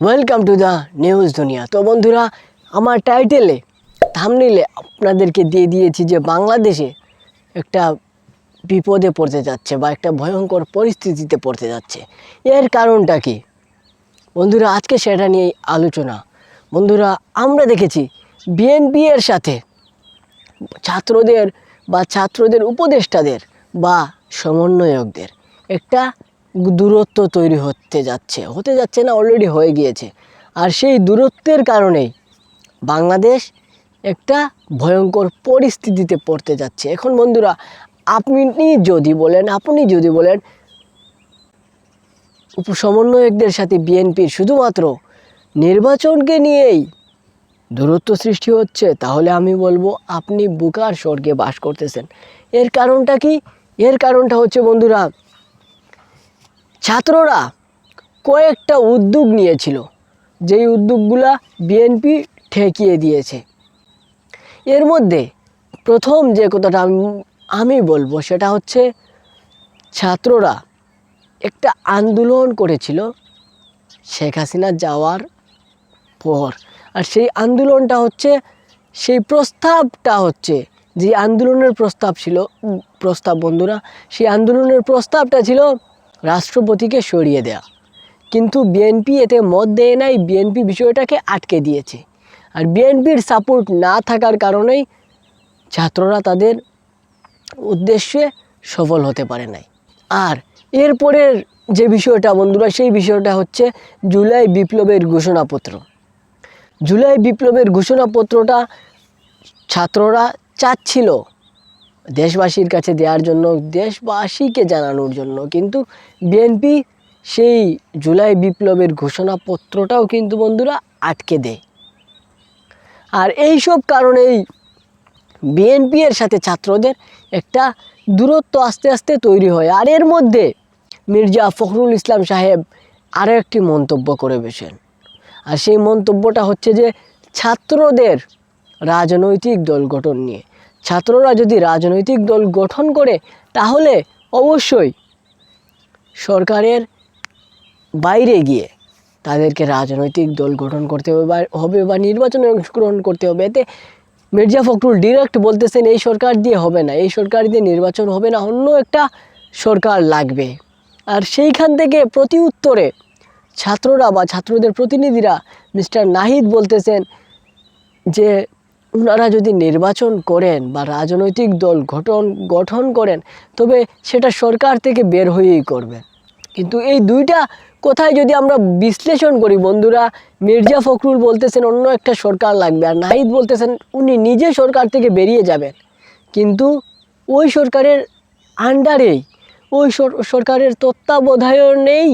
Welcome to the news দুনিয়া। তো বন্ধুরা, আমার টাইটেলে থামনিলে আপনাদেরকে দিয়ে দিয়েছি যে বাংলাদেশে একটা বিপদে পড়তে যাচ্ছে বা একটা ভয়ঙ্কর পরিস্থিতিতে পড়তে যাচ্ছে। এর কারণটা কি? বন্ধুরা, আজকে সেটা নিয়েই আলোচনা। বন্ধুরা, আমরা দেখেছি বিএনপি এর সাথে ছাত্রদের বা ছাত্রদের উপদেষ্টাদের বা সমন্বয়কদের একটা দূরত্ব তৈরি হতে যাচ্ছে হতে যাচ্ছে না অলরেডি হয়ে গিয়েছে। আর সেই দূরত্বের কারণেই বাংলাদেশ একটা ভয়ঙ্কর পরিস্থিতিতে পড়তে যাচ্ছে। এখন বন্ধুরা, আপনি যদি বলেন, আপনি যদি বলেন সমন্বয়কদের সাথে বিএনপির শুধুমাত্র নির্বাচনকে নিয়েই দূরত্ব সৃষ্টি হচ্ছে, তাহলে আমি বলব আপনি বুকার স্বর্গে বাস করতেছেন। এর কারণটা কি? এর কারণটা হচ্ছে বন্ধুরা ছাত্ররা কয়েকটা উদ্যোগ নিয়েছিল, যেই উদ্যোগগুলা বিএনপি ঠেকিয়ে দিয়েছে। এর মধ্যে প্রথম যে কথাটা আমি বলব সেটা হচ্ছে ছাত্ররা একটা আন্দোলন করেছিল শেখ হাসিনা যাওয়ার পর। আর সেই আন্দোলনটা হচ্ছে, সেই প্রস্তাবটা হচ্ছে, যে আন্দোলনের প্রস্তাব ছিল, প্রস্তাব বন্ধুরা, সেই আন্দোলনের প্রস্তাবটা ছিল রাষ্ট্রপতিকে সরিয়ে দেয়া। কিন্তু বিএনপি এতে মত দেয় নাই, বিএনপি বিষয়টাকে আটকে দিয়েছে। আর বিএনপির সাপোর্ট না থাকার কারণেই ছাত্ররা তাদের উদ্দেশ্যে সফল হতে পারে নাই। আর এরপরের যে বিষয়টা বন্ধুরা, সেই বিষয়টা হচ্ছে জুলাই বিপ্লবের ঘোষণাপত্র। জুলাই বিপ্লবের ঘোষণাপত্রটা ছাত্ররা চাচ্ছিল দেশবাসীর কাছে দেওয়ার জন্য, দেশবাসীকে জানানোর জন্য। কিন্তু বিএনপি সেই জুলাই বিপ্লবের ঘোষণাপত্রটাও কিন্তু বন্ধুরা আটকে দেয়। আর এই সব কারণেই বিএনপি এর সাথে ছাত্রদের একটা দূরত্ব আস্তে আস্তে তৈরি হয়। আর এর মধ্যে মির্জা ফখরুল ইসলাম সাহেব আরও একটি মন্তব্য করে বসেন। আর সেই মন্তব্যটা হচ্ছে যে, ছাত্রদের রাজনৈতিক দল গঠন নিয়ে। ছাত্ররা যদি রাজনৈতিক দল গঠন করে, তাহলে অবশ্যই সরকারের বাইরে গিয়ে তাদেরকে রাজনৈতিক দল গঠন করতে হবে বা হবে বা নির্বাচনে অংশগ্রহণ করতে হবে। এতে মির্জা ফখরুল ডিরেক্ট বলতেছেন, এই সরকার দিয়ে হবে না, এই সরকার দিয়ে নির্বাচন হবে না, অন্য একটা সরকার লাগবে। আর সেইখান থেকে প্রতি উত্তরে ছাত্ররা বা ছাত্রদের প্রতিনিধিরা মিস্টার নাহিদ বলতেছেন যে ওনারা যদি নির্বাচন করেন বা রাজনৈতিক দল গঠন গঠন করেন, তবে সেটা সরকার থেকে বের হয়েই করবেন কিন্তু এই দুইটা কোথায় যদি আমরা বিশ্লেষণ করি, বন্ধুরা, মির্জা ফখরুল বলতেছেন অন্য একটা সরকার লাগবে আর নাহিদ বলতেছেন উনি নিজে সরকার থেকে বেরিয়ে যাবেন। কিন্তু ওই সরকারের আন্ডারেই ওই সরকারের তত্ত্বাবধায়নেই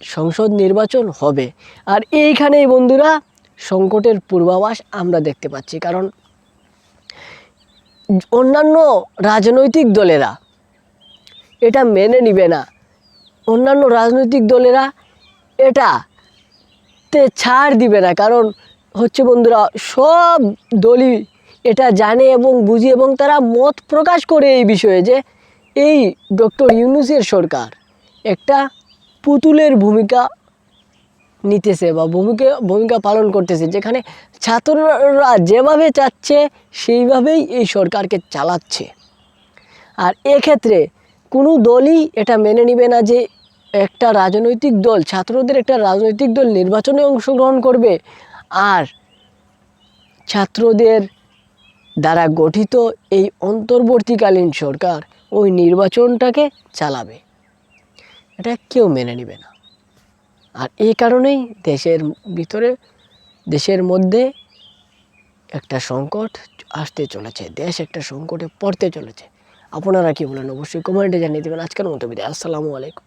সংসদ নির্বাচন হবে। আর এইখানেই, বন্ধুরা সংকটের পূর্বাভাস আমরা দেখতে পাচ্ছি। কারণ অন্যান্য রাজনৈতিক দলেরা এটা মেনে নিবে না। অন্যান্য রাজনৈতিক দলেরা এটা তে ছাড় দিবে না। কারণ হচ্ছে বন্ধুরা, সব দলই এটা জানে এবং বুঝে এবং তারা মত প্রকাশ করে এই বিষয়ে যে এই ডক্টর ইউনুসের সরকার একটা পুতুলের ভূমিকা নিতেছে বা ভূমিকা ভূমিকা পালন করতেছে। যেখানে ছাত্ররা যেভাবে চাচ্ছে, সেইভাবেই এই সরকারকে চালাচ্ছে। আর এক্ষেত্রে কোনো দলই এটা মেনে নেবে না যে একটা রাজনৈতিক দল, ছাত্রদের একটা রাজনৈতিক দল নির্বাচনে অংশগ্রহণ করবে আর ছাত্রদের দ্বারা গঠিত এই অন্তর্বর্তীকালীন সরকার ওই নির্বাচনটাকে চালাবে। এটা কেউ মেনে নেবে না। আর এই কারণেই দেশের ভিতরে, দেশের মধ্যে একটা সংকট আসতে চলেছে, দেশ একটা সংকটে পড়তে চলেছে। আপনারা কি বলেন? অবশ্যই কমেন্টে জানিয়ে দেবেন। আজকের মতো বিদায়। আসসালামু আলাইকুম।